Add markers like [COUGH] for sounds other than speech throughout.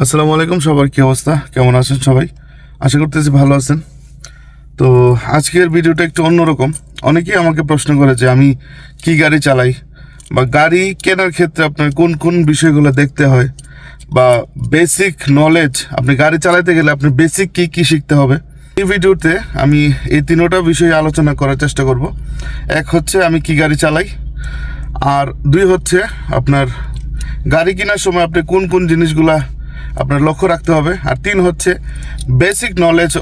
আসসালামু আলাইকুম, সবার কী অবস্থা? কেমন আছেন সবাই? আশা করতেছি ভালো আছেন। তো আজকের ভিডিওটা একটু অন্যরকম। অনেকেই আমাকে প্রশ্ন করে যে আমি কি গাড়ি চালাই বা গাড়ি কেনার ক্ষেত্রে আপনার কোন কোন বিষয়গুলো দেখতে হয় বা বেসিক নলেজ আপনি গাড়ি চালাতে গেলে আপনি বেসিক কি কি শিখতে হবে? এই ভিডিওতে আমি এই তিনোটা বিষয়ে আলোচনা করার চেষ্টা করব। এক হচ্ছে আমি কি গাড়ি চালাই, আর দুই হচ্ছে আপনার গাড়ি কেনার সময় আপনি কোন কোন জিনিসগুলা আপনার লক্ষ্য রাখতে হবে। আর তিন হচ্ছে বেসিক নলেজ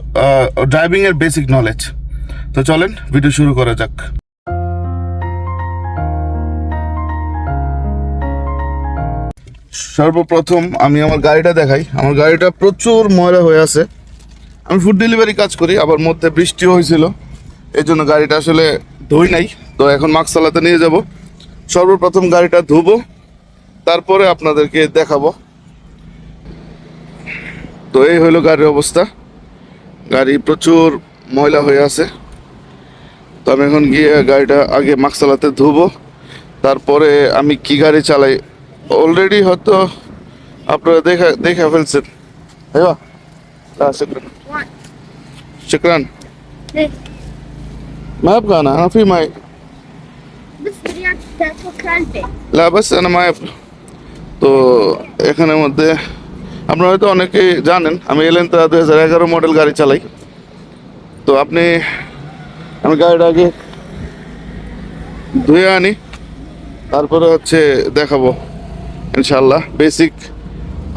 ড্রাইভিং এর বেসিক নলেজ তো চলেন ভিডিও শুরু করা যাক। সর্বপ্রথম আমি আমার গাড়িটা দেখাই। আমার গাড়িটা প্রচুর ময়লা হয়ে আছে। আমি ফুড ডেলিভারি কাজ করি, আবার মধ্যে বৃষ্টিও হয়েছিল। এই জন্য গাড়িটা আসলে ধুই নাই। তো এখন মাস্ক চালাতে নিয়ে যাব। সর্বপ্রথম গাড়িটা ধুবো। তারপরে আপনাদেরকে দেখাবো। তো এই হলো গাড়ির অবস্থা গাড়ি প্রচুর ময়লা হয়ে আছে তো আমি এখন গিয়ে গাড়িটা আগে মাস্ক চালাতে ধুবো তারপরে আমি কি গাড়ি চালাই অলরেডি হয়তো আপনারা দেখা দেখা ফেলছেন হ্যাঁ শুক্রান শুক্রান ليه؟ ما ابغى انا انا في معي بس رياض تاكل كلبي لا بس انا ما ابغى তো এখানের মধ্যে আপনারা হয়তো অনেকেই জানেন, আমি এলেন তা দু হাজার এগারো মডেল গাড়ি চালাই। তো আপনি আমি গাড়িটা আগে ধুয়ে আনি, তারপরে হচ্ছে দেখাবো ইনশাল্লাহ বেসিক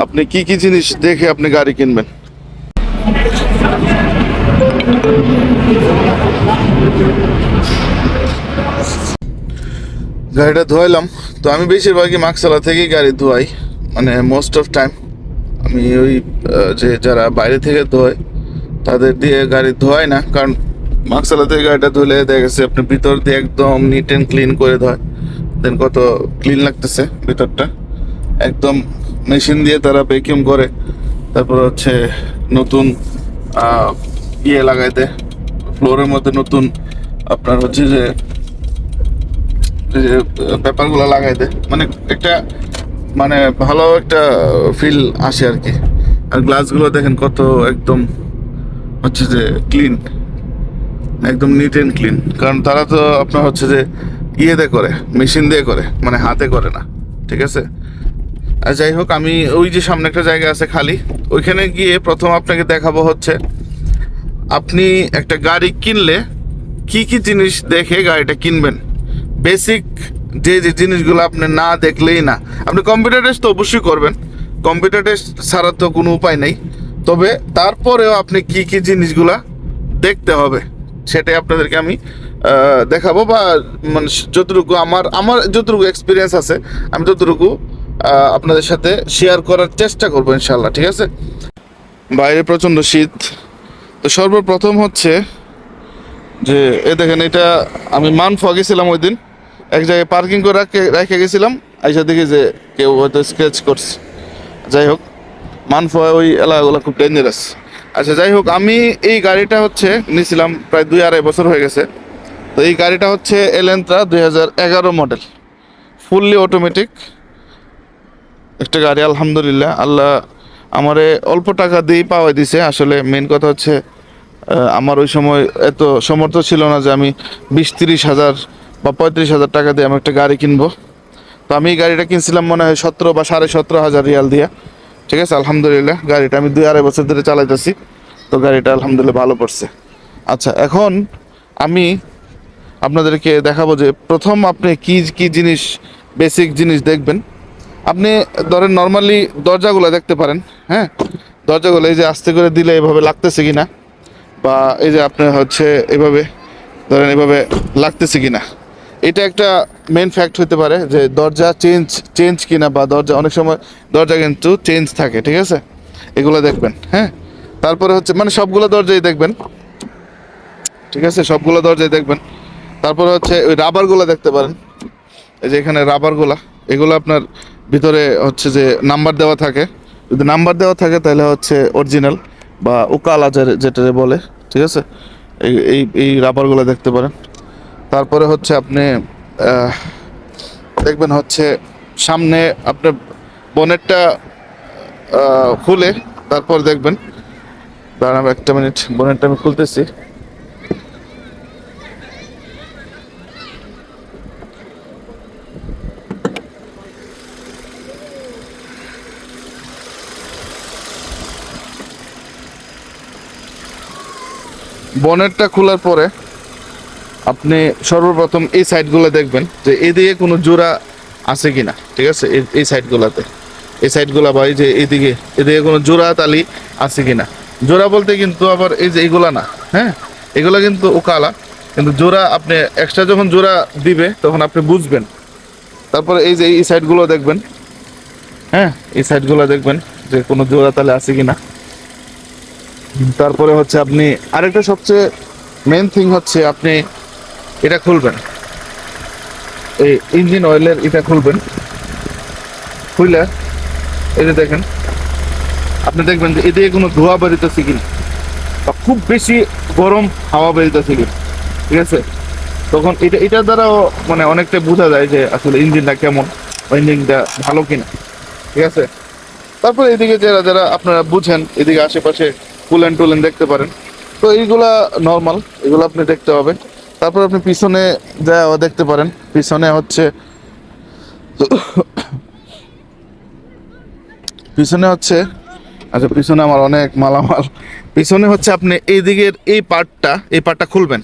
আপনি কি কি জিনিস দেখে আপনি গাড়ি কিনবেন? গাড়িটা ধোয়াইলাম। তো আমি বেশিরভাগই মাকসালা থেকেই গাড়ি ধোয়াই মানে মোস্ট অফ টাইম আমি ওই যে যারা বাইরে থেকে ধোয়, তাদের দিয়ে গাড়ি ধোয়াই না, কারণ মাকসালা থেকে গাড়িটা ধুলে দেখা গেছে আপনি ভিতর দিয়ে একদম নিট অ্যান্ড ক্লিন করে ধোয়। দেন কত ক্লিন লাগতেছে ভিতরটা। একদম মেশিন দিয়ে তারা ভ্যাকিউম করে, তারপর হচ্ছে নতুন ইয়ে লাগাই দেয়। ফ্লোরের মধ্যে নতুন আপনার হচ্ছে যে পেপারগুলো লাগাই দেয়। মানে একটা মানে ভালো একটা ফিল আসে আর কি। আর গ্লাসগুলো দেখেন কত একদম হচ্ছে যে ক্লিন একদম নিট অ্যান্ড ক্লিন কারণ তারা তো আপনার হচ্ছে যে ইয়েতে করে মেশিন দিয়ে করে মানে হাতে করে না, ঠিক আছে? আর যাই হোক, আমি ওই যে সামনে একটা জায়গা আছে খালি, ওইখানে গিয়ে প্রথম আপনাকে দেখাবো হচ্ছে, আপনি একটা গাড়ি কিনলে কি কি জিনিস দেখে গাড়িটা কিনবেন? বেসিক যে যে জিনিসগুলো আপনি না দেখলেই না। আপনি কম্পিউটার টেস্ট তো অবশ্যই করবেন। কম্পিউটার টেস্ট ছাড়া তো কোনো উপায় নেই। তবে তারপরেও আপনি কি কি জিনিসগুলা দেখতে হবে, সেটাই আপনাদেরকে আমি দেখাবো বা মানে যতটুকু আমার আমার যতটুকু এক্সপিরিয়েন্স আছে, আমি ততটুকু আপনাদের সাথে শেয়ার করার চেষ্টা করব ইনশাল্লাহ ঠিক আছে? বাইরে প্রচণ্ড শীত। তো সর্বপ্রথম হচ্ছে যে, এ দেখেন এটা আমি মানফা গেছিলাম ওই দিন এক জায়গায় পার্কিং করে রাখে, রেখে গেছিলাম, আইসা দেখি যে কেউ হয়তো স্কেচ করছে। যাই হোক, মানফা ওই এলাকাগুলো খুব ডেঞ্জারাস আচ্ছা যাই হোক, আমি এই গাড়িটা হচ্ছে নিয়েছিলাম প্রায় দুই আড়াই বছর হয়ে গেছে। তো এই গাড়িটা হচ্ছে এলেন্ত্রা দুই হাজার এগারো মডেল ফুললি অটোমেটিক একটা গাড়ি, আলহামদুলিল্লাহ। আল্লাহ আমারে অল্প টাকা দিয়েই পাওয়াই দিছে। আসলে মেন কথা হচ্ছে আমার ওই সময় এত সমর্থ ছিল না যে আমি বিশ তিরিশ হাজার বা পঁয়ত্রিশ হাজার টাকা দিয়ে আমি একটা গাড়ি কিনবো। তো আমি এই গাড়িটা কিনছিলাম মনে হয় সতেরো বা সাড়ে সতেরো হাজার রিয়াল দিয়া। ঠিক আছে, আলহামদুলিল্লাহ, গাড়িটা আমি দুই আড়াই বছর ধরে চালাইতেছি। তো গাড়িটা আলহামদুলিল্লাহ ভালো পড়ছে। আচ্ছা এখন আমি আপনাদেরকে দেখাবো যে প্রথম আপনি কি কি জিনিস বেসিক জিনিস দেখবেন। আপনি ধরেন নর্মালি দরজাগুলো দেখতে পারেন হ্যাঁ? দরজাগুলো এই যে আস্তে করে দিলে এভাবে লাগতেছে কিনা? বা এই যে আপনি হচ্ছে এভাবে, ধরেন এভাবে লাগতেছে কিনা? এটা একটা মেন ফ্যাক্ট হতে পারে যে দরজা চেঞ্জ চেঞ্জ কিনা বা দরজা, অনেক সময় দরজা কিন্তু চেঞ্জ থাকে, ঠিক আছে? এগুলো দেখবেন হ্যাঁ? তারপরে হচ্ছে মানে সবগুলো দরজাই দেখবেন, ঠিক আছে? সবগুলো দরজাই দেখবেন। তারপরে হচ্ছে ওই রাবারগুলো দেখতে পারেন। এই যে এখানে রাবারগুলা এগুলো আপনার ভিতরে হচ্ছে যে নাম্বার দেওয়া থাকে। যদি নাম্বার দেওয়া থাকে, তাহলে হচ্ছে অরিজিনাল বা উকালা যে- যেটা বলে, ঠিক আছে? এই এই রাবারগুলো দেখতে পারেন। তারপরে হচ্ছে আপনি দেখবেন হচ্ছে সামনে আপনার বনেটটা খুলে তারপর দেখবেন। দাঁড়ান একটা মিনিট, বনেটটা আমি খুলতেছি। বনেটটা খোলার পরে আপনি সর্বপ্রথম এই সাইডগুলো দেখবেন যে এদিকে কোনো জোড়া আছে কি না ঠিক আছে? এই- সাইডগুলোতে এই সাইডগুলো বা এই যে এদিকে এদিকে কোনো জোড়া তালি আছে কি না জোড়া বলতে কিন্তু আবার এই যে এইগুলা না হ্যাঁ? এগুলা কিন্তু ওকালা কিন্তু জোড়া আপনি এক্সট্রা যখন জোড়া দিবে, তখন আপনি বুঝবেন। তারপরে এই যে এই সাইডগুলো দেখবেন হ্যাঁ? এই সাইডগুলো দেখবেন যে কোনো জোড়া তালে আছে কি না তারপরে হচ্ছে আপনি আরেকটা সবচেয়ে মেন থিং হচ্ছে আপনি এটা খুলবেন। এই ইঞ্জিন অয়েলের এটা খুলবেন। খুলে এই যে দেখেন, আপনি দেখবেন যে এদিকে কোনো ধোয়া বেরোতেছে কিনা বা খুব বেশি গরম হাওয়া বেরোতেছে কিনা, ঠিক আছে? তখন এটা এটার দ্বারাও মানে অনেকটা বোঝা যায় যে আসলে ইঞ্জিনটা কেমন বা ইঞ্জিনটা ভালো কিনা, ঠিক আছে? তারপরে এদিকে যারা যারা আপনারা বুঝেন, এদিকে আশেপাশে কুলেন টুলেন দেখতে পারেন। তো এইগুলা নর্মাল এগুলো আপনি দেখতে হবে তারপর আপনি পিছনে যা দেখতে পারেন। পিছনে হচ্ছে পিছনে হচ্ছে আচ্ছা পিছনে আমার অনেক মালামাল। পিছনে হচ্ছে আপনি এই দিকের এই পার্টটা এই পার্টটা খুলবেন।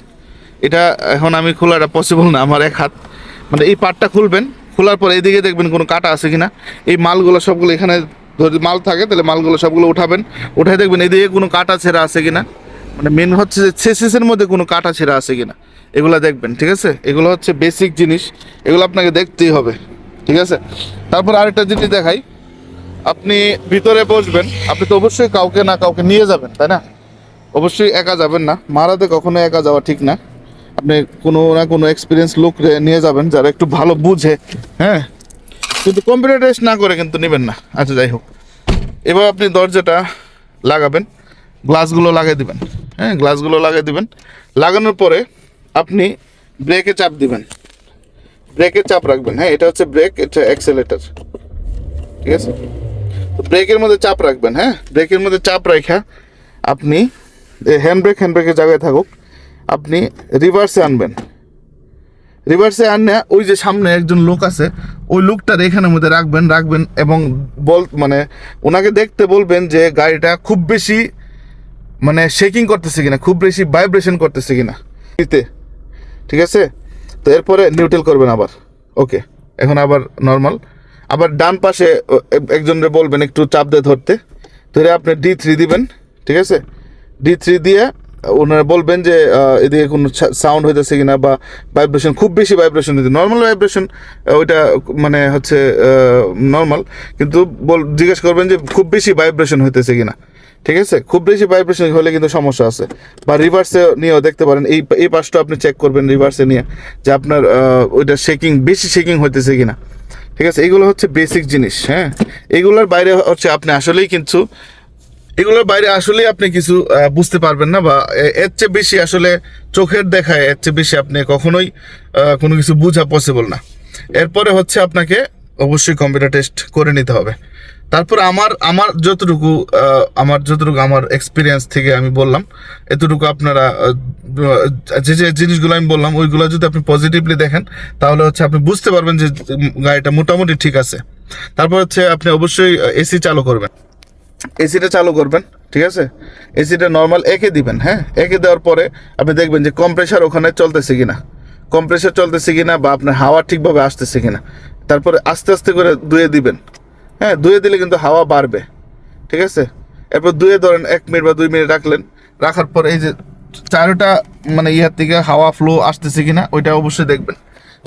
এটা এখন আমি খোলাটা পসিবল না, আমার এক হাত। মানে এই পার্টটা খুলবেন, খোলার পর এইদিকে দেখবেন কোনো কাটা আছে কিনা। এই মালগুলো সবগুলো এখানে যদি মাল থাকে, তাহলে মালগুলো সবগুলো উঠাবেন। উঠাই দেখবেন এদিকে কোনো কাটা ছেঁড়া আছে কিনা। মানে মেন হচ্ছে যে সেসিসের মধ্যে কোনো কাটা ছেঁড়া আছে কিনা। এগুলো দেখবেন, ঠিক আছে? এগুলো হচ্ছে বেসিক জিনিস, এগুলো আপনাকে দেখতেই হবে, ঠিক আছে? তারপর আরেকটা জিনিস দেখাই, আপনি ভিতরে বসবেন, আপনি তো অবশ্যই কাউকে না কাউকে নিয়ে যাবেন, তাই না? অবশ্যই একা যাবেন না, মারাতে কখনো একা যাওয়া ঠিক না। আপনি কোনো না কোনো এক্সপিরিয়েন্স লোক নিয়ে যাবেন, যারা একটু ভালো বুঝে হ্যাঁ? কিন্তু কম্পিউটার টেস্ট না করে কিন্তু নেবেন না। আচ্ছা যাই হোক। এবার আপনি দরজাটা লাগাবেন গ্লাসগুলো লাগিয়ে দিবেন হ্যাঁ? গ্লাসগুলো লাগিয়ে দিবেন। লাগানোর পরে আপনি ব্রেকে চাপ দিবেন। ব্রেকে চাপ রাখবেন। হ্যাঁ এটা হচ্ছে ব্রেক, এটা অ্যাক্সেলেটার। ঠিক আছে? তো ব্রেকের মধ্যে চাপ রাখবেন হ্যাঁ? ব্রেকের মধ্যে চাপ রাখা আপনি হ্যান্ড ব্রেক হ্যান্ড ব্রেকের জায়গায় থাকুক, আপনি রিভার্সে আনবেন। রিভার্সে আনে ওই যে সামনে একজন লোক আছে, ওই লোকটার এখানের মধ্যে রাখবেন রাখবেন এবং বল মানে ওনাকে দেখতে বলবেন যে গাড়িটা খুব বেশি মানে শেকিং করতেছে কিনা, খুব বেশি ভাইব্রেশন করতেছে কিনা। ঠিক আছে? তো এরপরে নিউট্রাল করবেন আবার। ওকে এখন আবার নর্মাল আবার ডান পাশে একজনরে বলবেন একটু চাপ দিয়ে ধরতে। ধরে আপনি ডি থ্রি দিবেন, ঠিক আছে? ডি থ্রি দিয়ে, ওনারা বলবেন যে এদিকে কোনো সাউন্ড হইতেছে কিনা বা ভাইব্রেশন খুব বেশি ভাইব্রেশন দিতে নর্মাল ভাইব্রেশন ওইটা মানে হচ্ছে নর্মাল কিন্তু বল, জিজ্ঞেস করবেন যে খুব বেশি ভাইব্রেশন হইতেছে কিনা। ঠিক আছে? খুব বেশি ভাইব্রেশন হলে কিন্তু সমস্যা আছে। বা রিভার্সে নিয়েও দেখতে পারেন, এই এই পাশটা আপনি চেক করবেন রিভার্সে নিয়ে, যে আপনার ওইটা শেকিং বেশি শেকিং হইতেছে কিনা। ঠিক আছে? এগুলো হচ্ছে বেসিক জিনিস হ্যাঁ? এগুলোর বাইরে হচ্ছে আপনি আসলেই কিন্তু, এগুলোর বাইরে আসলেই আপনি কিছু বুঝতে পারবেন না বা এর চেয়ে বেশি আসলে চোখের দেখায়, এর চেয়ে বেশি আপনি কখনোই কোনো কিছু বোঝা পসিবল না। এরপরে হচ্ছে আপনাকে অবশ্যই কম্পিউটার টেস্ট করে নিতে হবে। তারপর আমার আমার যতটুকু আমার যতটুকু আমার এক্সপিরিয়েন্স থেকে আমি বললাম, এতটুকু আপনারা যে যে জিনিসগুলো আমি বললাম, ওইগুলো যদি আপনি পজিটিভলি দেখেন, তাহলে হচ্ছে আপনি বুঝতে পারবেন যে গাড়িটা মোটামুটি ঠিক আছে। তারপর হচ্ছে আপনি অবশ্যই এসি চালু করবেন। এসিটা চালু করবেন, ঠিক আছে? এসিটা নর্মাল একে দিবেন হ্যাঁ? একে দেওয়ার পরে আপনি দেখবেন যে কম্প্রেসার ওখানে চলতেছে কিনা। কম্প্রেসার চলতেছে কিনা বা আপনার হাওয়া ঠিকভাবে আসতেছে কিনা। তারপরে আস্তে আস্তে করে ধুয়ে দিবেন। হ্যাঁ ধুয়ে দিলে কিন্তু হাওয়া বাড়বে। ঠিক আছে? এরপর ধুয়ে ধরেন এক মিনিট বা দুই মিনিট রাখলেন। রাখার পর এই যে চারোটা মানে ইয়ার থেকে হাওয়া ফ্লো আসতেছে কিনা, ওইটা অবশ্যই দেখবেন।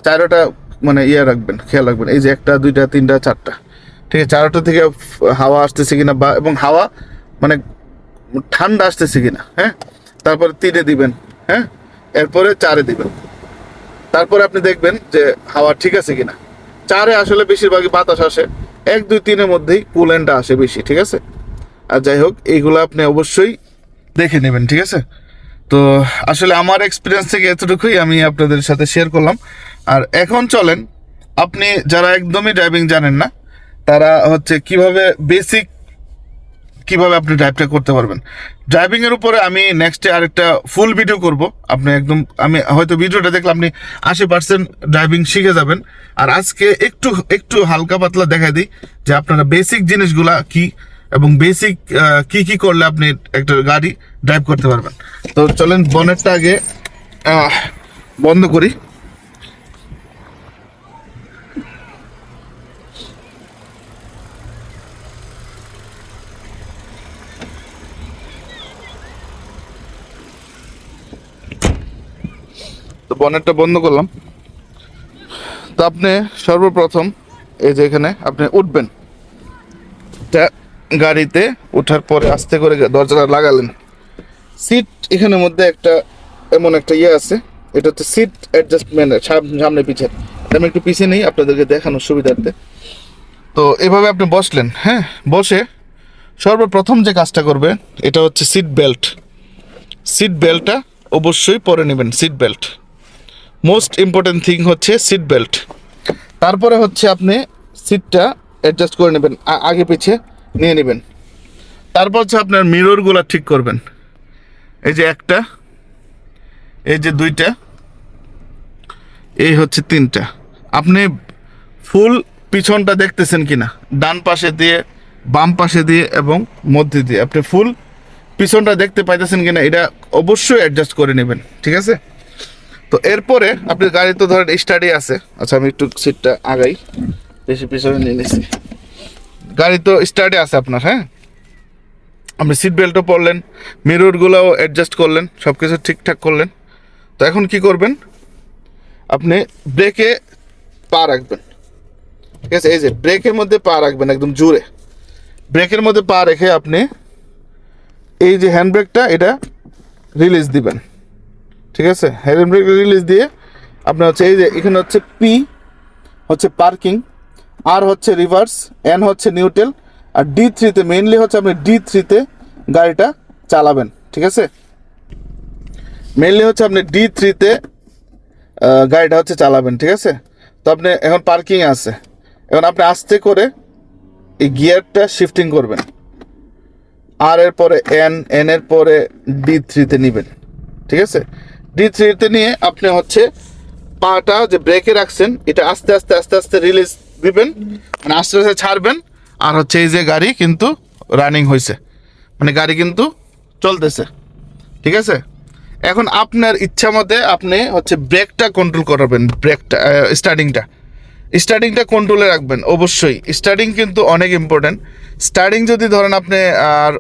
চারোটা মানে ইয়ে রাখবেন, খেয়াল রাখবেন। এই যে একটা, দুইটা, তিনটা, চারটা। ঠিক আছে? চারোটা থেকে হাওয়া আসতেছে কিনা বা, এবং হাওয়া মানে ঠান্ডা আসতেছে কিনা হ্যাঁ? তারপরে তিনে দিবেন হ্যাঁ? এরপরে চারে দিবেন। তারপরে আপনি দেখবেন যে হাওয়া ঠিক আছে কিনা। চারে আসলে বেশিরভাগই বাতাস আসে। এক, দুই, তিনের মধ্যেই কুলেন্টটা আসে বেশি, ঠিক আছে? আর যাই হোক, এইগুলো আপনি অবশ্যই দেখে নেবেন, ঠিক আছে? তো আসলে আমার এক্সপিরিয়েন্স থেকে এতটুকুই আমি আপনাদের সাথে শেয়ার করলাম। আর এখন চলেন, আপনি যারা একদমই ড্রাইভিং জানেন না, তারা হচ্ছে কীভাবে বেসিক কীভাবে আপনি ড্রাইভটা করতে পারবেন। ড্রাইভিংয়ের উপরে আমি নেক্সটে আরেকটা ফুল ভিডিও করব। আপনি একদম, আমি হয়তো ভিডিওটা দেখলে আপনি আশি পার্সেন্ট ড্রাইভিং শিখে যাবেন। আর আজকে একটু একটু হালকা পাতলা দেখাই দিই যে আপনারা বেসিক জিনিসগুলা কি এবং বেসিক কি কি করলে আপনি একটা গাড়ি ড্রাইভ করতে পারবেন। তো চলেন বনেটটা আগে বন্ধ করি। বনেটটা বন্ধ করলাম। তো আপনি সর্বপ্রথম এই যে এখানে আপনি উঠবেন। গাড়িতে ওঠার পরে আস্তে করে দরজাটা লাগালেন। সিট এখানের মধ্যে একটা এমন একটা ইয়ে আছে, এটা হচ্ছে সিট অ্যাডজাস্টমেন্ট সামনে পিছে। আমি একটু পিছিয়ে নেই, আপনাদেরকে দেখানোর সুবিধার্থে। তো এভাবে আপনি বসলেন হ্যাঁ? বসে সর্বপ্রথম যে কাজটা করবেন, এটা হচ্ছে সিট বেল্ট। সিট বেল্টটা অবশ্যই পরে নেবেন, seat belt. Most important thing হচ্ছে সিট বেল্ট তারপরে হচ্ছে আপনি সিটটা অ্যাডজাস্ট করে নেবেন আগে পিছে নিয়ে নেবেন। তারপর হচ্ছে আপনার মিররগুলো ঠিক করবেন। এই যে একটা, এই যে দুইটা, এই হচ্ছে তিনটা। আপনি ফুল পিছনটা দেখতেছেন কিনা? ডান পাশে দিয়ে, বাম পাশে দিয়ে এবং মধ্যে দিয়ে। আপনি ফুল পিছনটা দেখতে পাইতেছেন কিনা, এটা অবশ্যই অ্যাডজাস্ট করে নেবেন, ঠিক আছে? তো এরপরে আপনি গাড়ি তো ধরেন স্টাডি আছে। আচ্ছা আমি একটু সিটটা আগাই। বেশি পিছনে নিয়ে নিছি গাড়ি তো স্টার্টে আছে আপনার হ্যাঁ? আপনি সিট বেল্টও পরলেন মিররগুলোও অ্যাডজাস্ট করলেন সব কিছু ঠিকঠাক করলেন। তো এখন কি করবেন? আপনি ব্রেকে পা রাখবেন। ঠিক আছে, এই যে ব্রেকের মধ্যে পা রাখবেন, একদম জোরে। ব্রেকের মধ্যে পা রেখে আপনি এই যে হ্যান্ড ব্রেকটা এটা রিলিজ দিবেন। ঠিক আছে? হ্যান্ড ব্রেক রিলিজ দিয়ে আপনার হচ্ছে এই যে, এখানে হচ্ছে পি হচ্ছে পার্কিং আর হচ্ছে রিভার্স এন হচ্ছে নিউট্রেল আর ডি থ্রিতে মেইনলি হচ্ছে আপনি ডি থ্রিতে গাড়িটা চালাবেন, ঠিক আছে? মেইনলি হচ্ছে আপনি ডি থ্রিতে গাড়িটা হচ্ছে চালাবেন, ঠিক আছে? তো আপনি এখন পার্কিং আছে। এখন আপনি আস্তে করে এই গিয়ারটা শিফটিং করবেন। আর এর পরে এন এন এর পরে ডি থ্রিতে নেবেন, ঠিক আছে? ডি থ্রিতে নিয়ে আপনি হচ্ছে পাটা যে ব্রেকে রাখছেন, এটা আস্তে আস্তে আস্তে আস্তে রিলিজ দিবেন মানে আস্তে আস্তে ছাড়বেন, আর হচ্ছে এই যে গাড়ি কিন্তু রানিং হয়েছে মানে গাড়ি কিন্তু চলতেছে। ঠিক আছে? এখন আপনার ইচ্ছা মতে আপনি হচ্ছে ব্রেকটা কন্ট্রোল করাবেন, ব্রেকটা স্টার্টিংটা স্টার্টিংটা কন্ট্রোলে রাখবেন, অবশ্যই। স্টার্টিং কিন্তু অনেক ইম্পর্ট্যান্ট স্টার্টিং যদি ধরেন আপনি, আর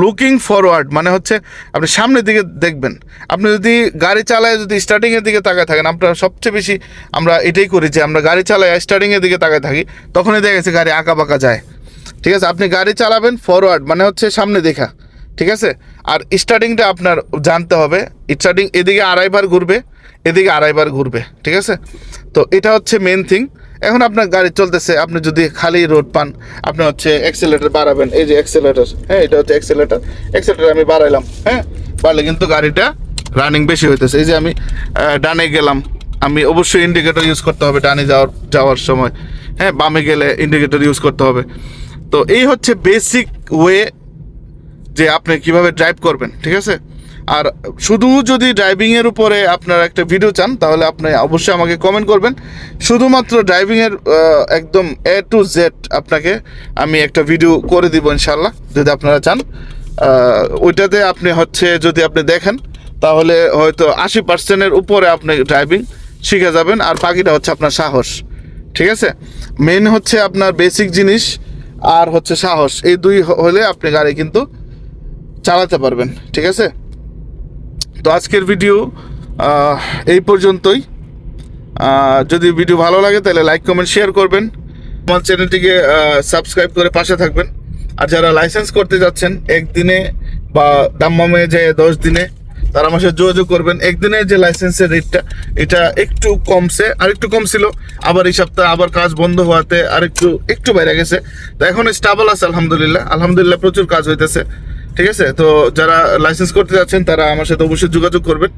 লুকিং ফরওয়ার্ড মানে হচ্ছে আপনি সামনের দিকে দেখবেন। আপনি যদি গাড়ি চালায় যদি স্টার্টিংয়ের দিকে তাকায় থাকেন আপনার সবচেয়ে বেশি আমরা এটাই করি যে আমরা গাড়ি চালাই স্টার্টিংয়ের দিকে তাকায় থাকি, তখনই দেখা গেছে গাড়ি আঁকা বাঁকা যায়। ঠিক আছে? আপনি গাড়ি চালাবেন ফরওয়ার্ড মানে হচ্ছে সামনে দেখা। ঠিক আছে? আর স্টার্টিংটা আপনার জানতে হবে স্টার্টিং এদিকে আড়াইবার ঘুরবে, এদিকে আড়াইবার ঘুরবে। ঠিক আছে? তো এটা হচ্ছে মেন থিং এখন আপনার গাড়ি চলতেছে, আপনি যদি খালি রোড পান, আপনি হচ্ছে অ্যাক্সেলেটার বাড়াবেন। এই যে অ্যাক্সেলেটার হ্যাঁ এটা হচ্ছে অ্যাক্সেলেটার অ্যাক্সেলেটার আমি বাড়াইলাম হ্যাঁ বাড়লে কিন্তু গাড়িটা রানিং বেশি হইতেছে। এই যে আমি ডানে গেলাম, আমি অবশ্যই ইন্ডিকেটর ইউজ করতে হবে ডানে যাওয়ার যাওয়ার সময়। হ্যাঁ বামে গেলে ইন্ডিকেটর ইউজ করতে হবে। তো এই হচ্ছে বেসিক ওয়ে যে আপনি কীভাবে ড্রাইভ করবেন, ঠিক আছে? আর শুধু যদি ড্রাইভিং এর উপরে আপনার একটা ভিডিও চান, তাহলে আপনি অবশ্যই আমাকে কমেন্ট করবেন। শুধুমাত্র ড্রাইভিং এর একদম এ টু জেড আপনাকে আমি একটা ভিডিও করে দিব ইনশাল্লাহ যদি আপনারা চান। ওইটাতে আপনি হচ্ছে যদি আপনি দেখেন, তাহলে হয়তো আশি পার্সেন্টের উপরে আপনি ড্রাইভিং শিখে যাবেন, আর বাকিটা হচ্ছে আপনার সাহস। ঠিক আছে? মেন হচ্ছে আপনার বেসিক জিনিস, আর হচ্ছে সাহস। এই দুই হলে আপনি গাড়ি কিন্তু চালাতে পারবেন। ঠিক আছে? তো আজকের ভিডিও এই পর্যন্তই। যদি ভিডিও ভালো লাগে, তাহলে লাইক কমেন্ট শেয়ার করবেন। আমার চ্যানেলটিকে সাবস্ক্রাইব করে পাশে থাকবেন। আর যারা লাইসেন্স করতে যাচ্ছেন, একদিনে বা দাম্মামে যে দশ দিনে, তারা আমার সাথে যোগাযোগ করবেন। একদিনের যে লাইসেন্সের রেটটা এটা একটু কমছে আর একটু কম ছিল। আবার এই সপ্তাহে আবার কাজ বন্ধ হওয়াতে আর একটু একটু বেড়ে গেছে। তো এখন স্টাবল আছে, আলহামদুলিল্লাহ। আলহামদুলিল্লাহ প্রচুর কাজ হইতেছে। ঠিক আছে? তো যারা লাইসেন্স করতে যাচ্ছেন, তারা আমার সাথে অবশ্যই যোগাযোগ করবেন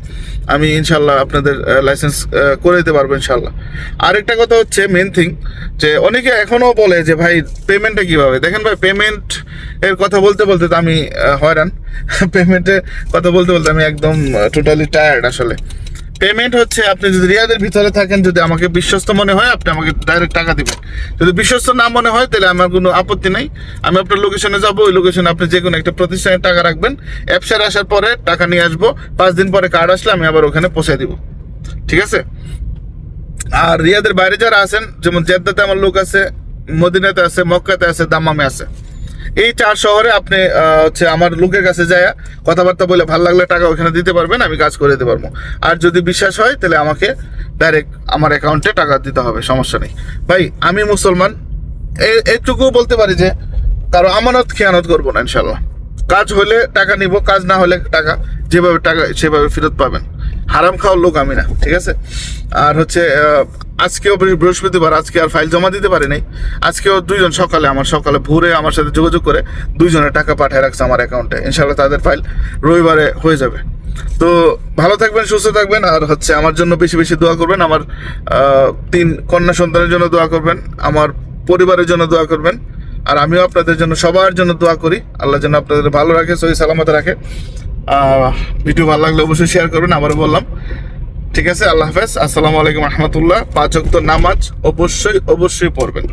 আমি ইনশাল্লাহ আপনাদের লাইসেন্স করে দিতে পারব ইনশাল্লাহ আরেকটা কথা হচ্ছে মেন থিং যে অনেকে এখনও বলে যে, ভাই পেমেন্টটা কীভাবে? দেখেন ভাই পেমেন্ট এর কথা বলতে বলতে তো আমি হয়রান। [LAUGHS] পেমেন্টের কথা বলতে বলতে আমি একদম টোটালি টায়ার্ড আসলে। পেমেন্ট হচ্ছে, আপনি যদি রিয়াদের ভিতরে থাকেন, যদি আমাকে বিশ্বস্ত মনে হয়, আপনি আমাকে ডাইরেক্ট টাকা দিবেন। যদি বিশ্বস্ত না মনে হয়, তাহলে আমার কোনো আপত্তি নাই। আমি আপনার লোকেশনে যাব, ওই লোকেশনে আপনি যে কোনো একটা প্রতিষ্ঠানে টাকা রাখবেন। অ্যাপসার আসার পরে টাকা নিয়ে আসব। পাঁচ দিন পরে কার্ড আসলে আমি আবার ওখানে পৌঁছে দিব। ঠিক আছে? আর রিয়াদের বাইরে যারা আছেন, যেমন জেদ্দাতে আমার লোক আছে, মদিনাতে আছে, মক্কাতে আছে দামামে আছে। এই চার শহরে আপনি হচ্ছে আমার লোকের কাছে যায় কথাবার্তা বলে ভালো লাগলে টাকা ওখানে দিতে পারবেন, আমি কাজ করে দিতে পারব। আর যদি বিশ্বাস হয়, তাহলে আমাকে ডাইরেক্ট আমার অ্যাকাউন্টে টাকা দিতে হবে, সমস্যা নেই। ভাই, আমি মুসলমান, এ- এইটুকু বলতে পারি যে কারও আমানত, খেয়ানত করব না ইনশাল্লাহ কাজ হলে টাকা নিব, কাজ না হলে টাকা, যেভাবে টাকা, সেভাবে ফেরত পাবেন। হারাম খাওয়ার লোক আমি না, ঠিক আছে? আর হচ্ছে আজকেও বৃহস্পতিবার, আজকে আর ফাইল জমা দিতে পারি নাই আজকেও দুইজন সকালে আমার, সকালে ভোরে আমার সাথে যোগাযোগ করে দুইজনে টাকা পাঠিয়ে রাখছে আমার অ্যাকাউন্টে ইনশাল্লাহ তাদের ফাইল রবিবারে হয়ে যাবে। তো ভালো থাকবেন, সুস্থ থাকবেন, আর হচ্ছে আমার জন্য বেশি বেশি দোয়া করবেন, আমার তিন কন্যা সন্তানের জন্য দোয়া করবেন, আমার পরিবারের জন্য দোয়া করবেন, আর আমিও আপনাদের জন্য সবার জন্য দোয়া করি। আল্লাহ যেন আপনাদের ভালো রাখে, সহি সালামত রাখে। ভিডিও ভালো লাগলে অবশ্যই শেয়ার করবেন, আবারও বললাম। ঠিক আছে আল্লাহ হাফেজ। আসসালামু আলাইকুম রহমতুল্লাহ। পাঁচ অক্ত নামাজ অবশ্যই অবশ্যই পড়বেন।